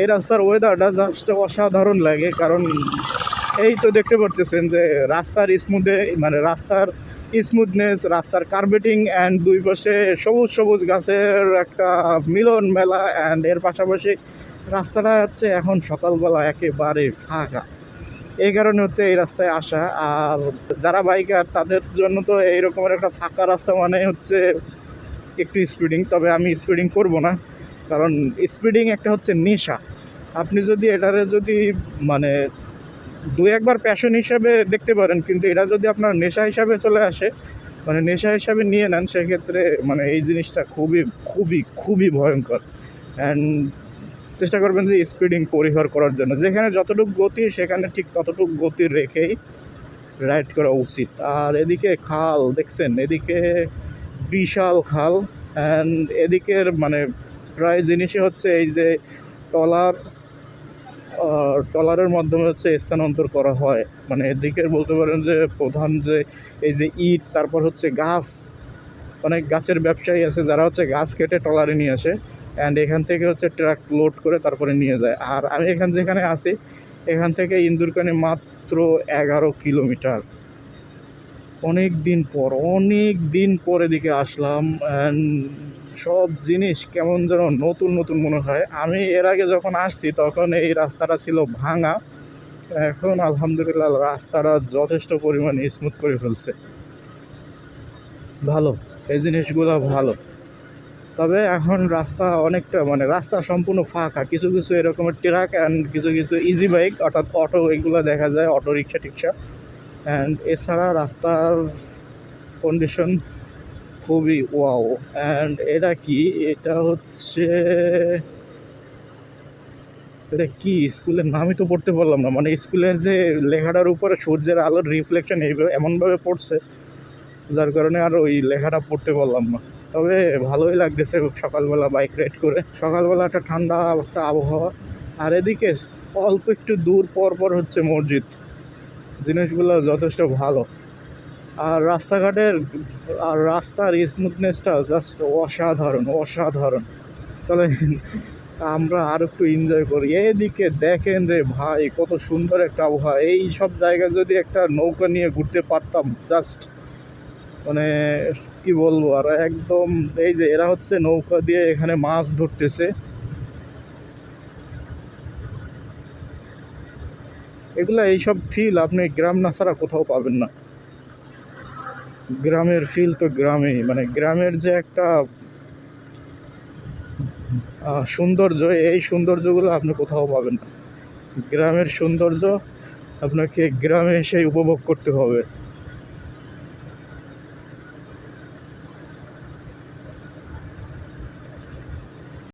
এই রাস্তার ওয়েদারটা জাস্ট অসাধারণ লাগে, কারণ এই তো দেখতে পারতেছেন যে রাস্তার স্মুথে মানে রাস্তার স্মুথনেস রাস্তার কার্বেটিং অ্যান্ড দুই পাশে সবুজ সবুজ গাছের একটা মিলন মেলা অ্যান্ড এর পাশাপাশি রাস্তাটা হচ্ছে এখন সকালবেলা একেবারে ফাঁকা। এই কারণে হচ্ছে এই রাস্তায় আসা আর যারা বাইকার তাদের জন্য তো এইরকমের একটা ফাঁকা রাস্তা মানে হচ্ছে একটু স্পিডিং তবে আমি স্পিডিং করব না। কারণ স্পিডিং একটা হচ্ছে নেশা। আপনি যদি এটারে যদি মানে দু একবার প্যাশন হিসাবে দেখতে পারেন, কিন্তু এটা যদি আপনার নেশা হিসাবে চলে আসে মানে নেশা হিসাবে নিয়ে নেন, সেক্ষেত্রে মানে এই জিনিসটা খুবই খুবই খুবই ভয়ঙ্কর। অ্যান্ড চেষ্টা করবেন যে স্পিডিং পরিহার করার জন্য। যেখানে যতটুকু গতি, সেখানে ঠিক ততটুকু গতি রেখেই রাইড করা উচিত। আর এদিকে খাল, দেখছেন? এদিকে বিশাল খাল। অ্যান্ড এদিকের মানে প্রায় জিনিসই হচ্ছে এই যে টলার টলারের মাধ্যমে হচ্ছে স্থানান্তর করা হয়। মানে এদিকে বলতে পারেন যে প্রধান যে এই যে ইট, তারপর হচ্ছে গাছ, অনেক গাছের ব্যবসায়ী আছে যারা হচ্ছে গাছ কেটে টলারে নিয়ে আসে অ্যান্ড এখান থেকে হচ্ছে ট্রাক লোড করে তারপরে নিয়ে যায়। আর আমি এখান যেখানে আছি, এখান থেকে ইন্দুরকানি মাত্র এগারো কিলোমিটার। অনেক দিন পর, অনেক দিন পর এদিকে আসলাম অ্যান্ড সব জিনিস কেমন যেন নতুন নতুন মনে হয়। আমি এর আগে যখন আসছি, তখন এই রাস্তাটা ছিল ভাঙা। এখন আলহামদুলিল্লাহ রাস্তাটা যথেষ্ট পরিমাণে স্মুথ করে ফেলছে। ভালো, এই জিনিসগুলো ভালো। তবে এখন রাস্তা অনেকটা মানে রাস্তা সম্পূর্ণ ফাঁকা। কিছু কিছু এরকমের ট্রাক অ্যান্ড কিছু কিছু ইজি বাইক অর্থাৎ অটো এগুলো দেখা যায় অটো রিক্সা টিক্সা অ্যান্ড এছাড়া রাস্তার কন্ডিশন খুবই ওয়াও। অ্যান্ড এটা কি? এটা হচ্ছে এটা কি? স্কুলের নামই তো পড়তে পারলাম না। মানে স্কুলের যে লেখাটার উপরে সূর্যের আলোর রিফ্লেকশন এইভাবে এমনভাবে পড়ছে, যার কারণে আর ওই লেখাটা পড়তে পারলাম না। তবে ভালোই লাগতেছে সকালবেলা বাইক রাইড করে। সকালবেলা একটা ঠান্ডা একটা আবহাওয়া। আর এদিকে অল্প একটু দূর পর পর হচ্ছে মসজিদ। জিনিসগুলো যথেষ্ট ভালো। আর রাস্তাঘাটের আর রাস্তার স্মুথনেসটা জাস্ট অসাধারণ অসাধারণ। চলে আমরা আর একটু এনজয় করি। এদিকে দেখেন রে ভাই, কত সুন্দর একটা আবহাওয়া। এই সব জায়গায় যদি একটা নৌকা নিয়ে ঘুরতে পারতাম জাস্ট মানে কি বলব আর, একদম এই যে এরা হচ্ছে নৌকা দিয়ে এখানে মাছ ধরতেছে। এগুলা এইসব ফিল আপনি গ্রাম না ছাড়া কোথাও পাবেন না। গ্রামের ফিল তো গ্রামে মানে গ্রামের যে একটা সৌন্দর্য, এই সৌন্দর্যগুলো আপনি কোথাও পাবেন না। গ্রামের সৌন্দর্য আপনাকে গ্রামে এসে উপভোগ করতে হবে।